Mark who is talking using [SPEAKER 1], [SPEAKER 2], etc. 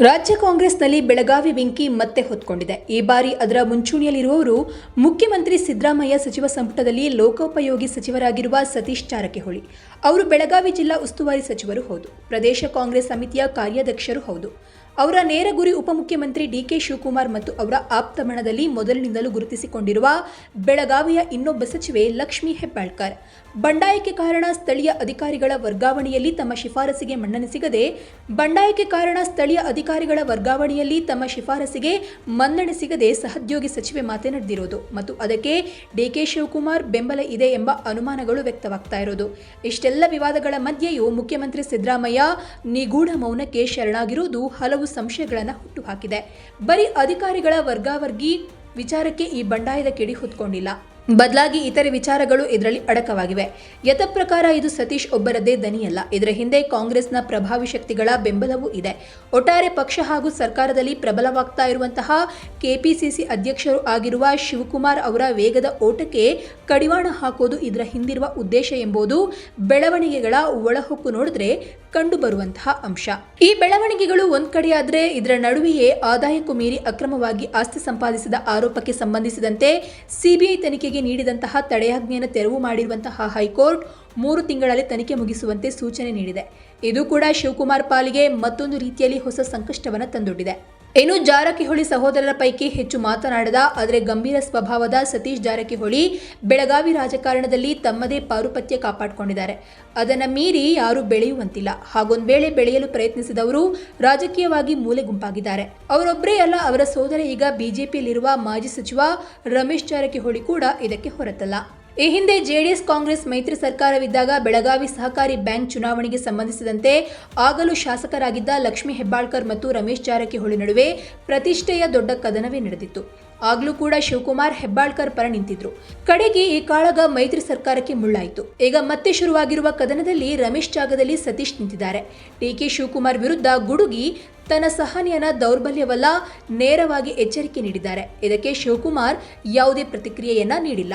[SPEAKER 1] ರಾಜ್ಯ ಕಾಂಗ್ರೆಸ್ನಲ್ಲಿ ಬೆಳಗಾವಿ ಬೆಂಕಿ ಮತ್ತೆ ಹೊತ್ಕೊಂಡಿದೆ. ಈ ಬಾರಿ ಅದರ ಮುಂಚೂಣಿಯಲ್ಲಿರುವವರು ಮುಖ್ಯಮಂತ್ರಿ ಸಿದ್ದರಾಮಯ್ಯ ಸಚಿವ ಸಂಪುಟದಲ್ಲಿ ಲೋಕೋಪಯೋಗಿ ಸಚಿವರಾಗಿರುವ ಸತೀಶ್ ಜಾರಕಿಹೊಳಿ. ಅವರು ಬೆಳಗಾವಿ ಜಿಲ್ಲಾ ಉಸ್ತುವಾರಿ ಸಚಿವರು ಹೌದು. ಪ್ರದೇಶ ಕಾಂಗ್ರೆಸ್ ಸಮಿತಿಯ ಕಾರ್ಯಾಧ್ಯಕ್ಷರು ಹೌದು. ಅವರ ನೇರ ಗುರಿ ಉಪಮುಖ್ಯಮಂತ್ರಿ ಡಿಕೆ ಶಿವಕುಮಾರ್ ಮತ್ತು ಅವರ ಆಪ್ತಮಣದಲ್ಲಿ ಮೊದಲಿನಿಂದಲೂ ಗುರುತಿಸಿಕೊಂಡಿರುವ ಬೆಳಗಾವಿಯ ಇನ್ನೊಬ್ಬ ಸಚಿವೆ ಲಕ್ಷ್ಮೀ ಹೆಬ್ಬಾಳ್ಕರ್. ಬಂಡಾಯಕ್ಕೆ ಕಾರಣ ಸ್ಥಳೀಯ ಅಧಿಕಾರಿಗಳ ವರ್ಗಾವಣೆಯಲ್ಲಿ ತಮ್ಮ ಶಿಫಾರಸಿಗೆ ಮನ್ನಣೆ ಸಿಗದೆ, ಬಂಡಾಯಕ್ಕೆ ಕಾರಣ ಸ್ಥಳೀಯ ಅಧಿಕಾರಿಗಳ ವರ್ಗಾವಣೆಯಲ್ಲಿ ತಮ್ಮ ಶಿಫಾರಸಿಗೆ ಮನ್ನಣೆ ಸಿಗದೆ ಸಹೋದ್ಯೋಗಿ ಸಚಿವೆ ಮಾತನಾಡಿದಿರೋದು ಮತ್ತು ಅದಕ್ಕೆ ಡಿಕೆ ಶಿವಕುಮಾರ್ ಬೆಂಬಲ ಇದೆ ಎಂಬ ಅನುಮಾನಗಳು ವ್ಯಕ್ತವಾಗ್ತಾ ಇರೋದು. ಇಷ್ಟೆಲ್ಲ ವಿವಾದಗಳ ಮಧ್ಯೆಯೂ ಮುಖ್ಯಮಂತ್ರಿ ಸಿದ್ದರಾಮಯ್ಯ ನಿಗೂಢ ಮೌನಕ್ಕೆ ಶರಣಾಗಿರುವುದು ಹಲವು ಸಂಶಯಗಳನ್ನು ಹುಟ್ಟುಹಾಕಿದೆ. ಬರೀ ಅಧಿಕಾರಿಗಳ ವರ್ಗಾವರ್ಗಿ ವಿಚಾರಕ್ಕೆ ಈ ಬಂಡಾಯದ ಕಿಡಿ ಹೊತ್ಕೊಂಡಿಲ್ಲ. ಬದಲಾಗಿ ಇತರೆ ವಿಚಾರಗಳು ಇದರಲ್ಲಿ ಅಡಕವಾಗಿವೆ. ಯಥ ಪ್ರಕಾರ ಇದು ಸತೀಶ್ ಒಬ್ಬರದ್ದೇ ದನಿಯಲ್ಲ. ಇದರ ಹಿಂದೆ ಕಾಂಗ್ರೆಸ್ನ ಪ್ರಭಾವಿ ಶಕ್ತಿಗಳ ಬೆಂಬಲವೂ ಇದೆ. ಒಟ್ಟಾರೆ ಪಕ್ಷ ಹಾಗೂ ಸರ್ಕಾರದಲ್ಲಿ ಪ್ರಬಲವಾಗ್ತಾ ಇರುವಂತಹ ಕೆಪಿಸಿಸಿ ಅಧ್ಯಕ್ಷರು ಆಗಿರುವ ಶಿವಕುಮಾರ್ ಅವರ ವೇಗದ ಓಟಕ್ಕೆ ಕಡಿವಾಣ ಹಾಕೋದು ಇದರ ಹಿಂದಿರುವ ಉದ್ದೇಶ ಎಂಬುದು ಬೆಳವಣಿಗೆಗಳ ಒಳಹೊಕ್ಕು ನೋಡಿದ್ರೆ ಕಂಡುಬರುವಂತಹ ಅಂಶ. ಈ ಬೆಳವಣಿಗೆಗಳು ಒಂದ್ ಕಡೆಯಾದ್ರೆ ಇದರ ನಡುವೆಯೇ ಆದಾಯಕ್ಕೂ ಮೀರಿ ಅಕ್ರಮವಾಗಿ ಆಸ್ತಿ ಸಂಪಾದಿಸಿದ ಆರೋಪಕ್ಕೆ ಸಂಬಂಧಿಸಿದಂತೆ ಸಿಬಿಐ ತನಿಖೆಗೆ ನೀಡಿದಂತಹ ತಡೆಯಾಜ್ಞೆಯನ್ನು ತೆರವು ಮಾಡಿರುವಂತಹ ಹೈಕೋರ್ಟ್ ಮೂರು ತಿಂಗಳಲ್ಲಿ ತನಿಖೆ ಮುಗಿಸುವಂತೆ ಸೂಚನೆ ನೀಡಿದೆ. ಇದು ಕೂಡ ಶಿವಕುಮಾರ್ ಪಾಲಿಗೆ ಮತ್ತೊಂದು ರೀತಿಯಲ್ಲಿ ಹೊಸ ಸಂಕಷ್ಟವನ್ನು ತಂದೊಡ್ಡಿದೆ. ಇನ್ನು ಜಾರಕಿಹೊಳಿ ಸಹೋದರರ ಪೈಕಿ ಹೆಚ್ಚು ಮಾತನಾಡದ, ಆದರೆ ಗಂಭೀರ ಸ್ವಭಾವದ ಸತೀಶ್ ಜಾರಕಿಹೊಳಿ ಬೆಳಗಾವಿ ರಾಜಕಾರಣದಲ್ಲಿ ತಮ್ಮದೇ ಪಾರುಪತ್ಯ ಕಾಪಾಡಿಕೊಂಡಿದ್ದಾರೆ. ಅದನ್ನು ಮೀರಿ ಯಾರೂ ಬೆಳೆಯುವಂತಿಲ್ಲ. ಹಾಗೊಂದು ವೇಳೆ ಬೆಳೆಯಲು ಪ್ರಯತ್ನಿಸಿದವರು ರಾಜಕೀಯವಾಗಿ ಮೂಲೆ ಗುಂಪಾಗಿದ್ದಾರೆ ಅವರೊಬ್ಬರೇ ಅಲ್ಲ, ಅವರ ಸೋದರ ಈಗ ಬಿಜೆಪಿಯಲ್ಲಿರುವ ಮಾಜಿ ಸಚಿವ ರಮೇಶ್ ಜಾರಕಿಹೊಳಿ ಕೂಡ ಇದಕ್ಕೆ ಹೊರತಲ್ಲ. ಈ ಹಿಂದೆ ಜೆಡಿಎಸ್ ಕಾಂಗ್ರೆಸ್ ಮೈತ್ರಿ ಸರ್ಕಾರವಿದ್ದಾಗ ಬೆಳಗಾವಿ ಸಹಕಾರಿ ಬ್ಯಾಂಕ್ ಚುನಾವಣೆಗೆ ಸಂಬಂಧಿಸಿದಂತೆ ಆಗಲೂ ಶಾಸಕರಾಗಿದ್ದ ಲಕ್ಷ್ಮೀ ಹೆಬ್ಬಾಳ್ಕರ್ ಮತ್ತು ರಮೇಶ್ ಜಾರಕಿಹೊಳಿ ನಡುವೆ ಪ್ರತಿಷ್ಠೆಯ ದೊಡ್ಡ ಕದನವೇ ನಡೆದಿತ್ತು. ಆಗ್ಲೂ ಕೂಡ ಶಿವಕುಮಾರ್ ಹೆಬ್ಬಾಳ್ಕರ್ ಪರ ನಿಂತಿದ್ರು. ಕಡೆಗೆ ಈ ಕಾಳಗ ಮೈತ್ರಿ ಸರ್ಕಾರಕ್ಕೆ ಮುಳ್ಳಾಯಿತು. ಈಗ ಮತ್ತೆ ಶುರುವಾಗಿರುವ ಕದನದಲ್ಲಿ ರಮೇಶ್ ಜಾಗದಲ್ಲಿ ಸತೀಶ್ ನಿಂತಿದ್ದಾರೆ. ಡಿಕೆ ಶಿವಕುಮಾರ್ ವಿರುದ್ಧ ಗುಡುಗಿ ತನ್ನ ಸಹನೆಯನ ದೌರ್ಬಲ್ಯವಲ್ಲ, ನೇರವಾಗಿ ಎಚ್ಚರಿಕೆ ನೀಡಿದ್ದಾರೆ. ಇದಕ್ಕೆ ಶಿವಕುಮಾರ್ ಯಾವುದೇ ಪ್ರತಿಕ್ರಿಯೆಯನ್ನ ನೀಡಿಲ್ಲ.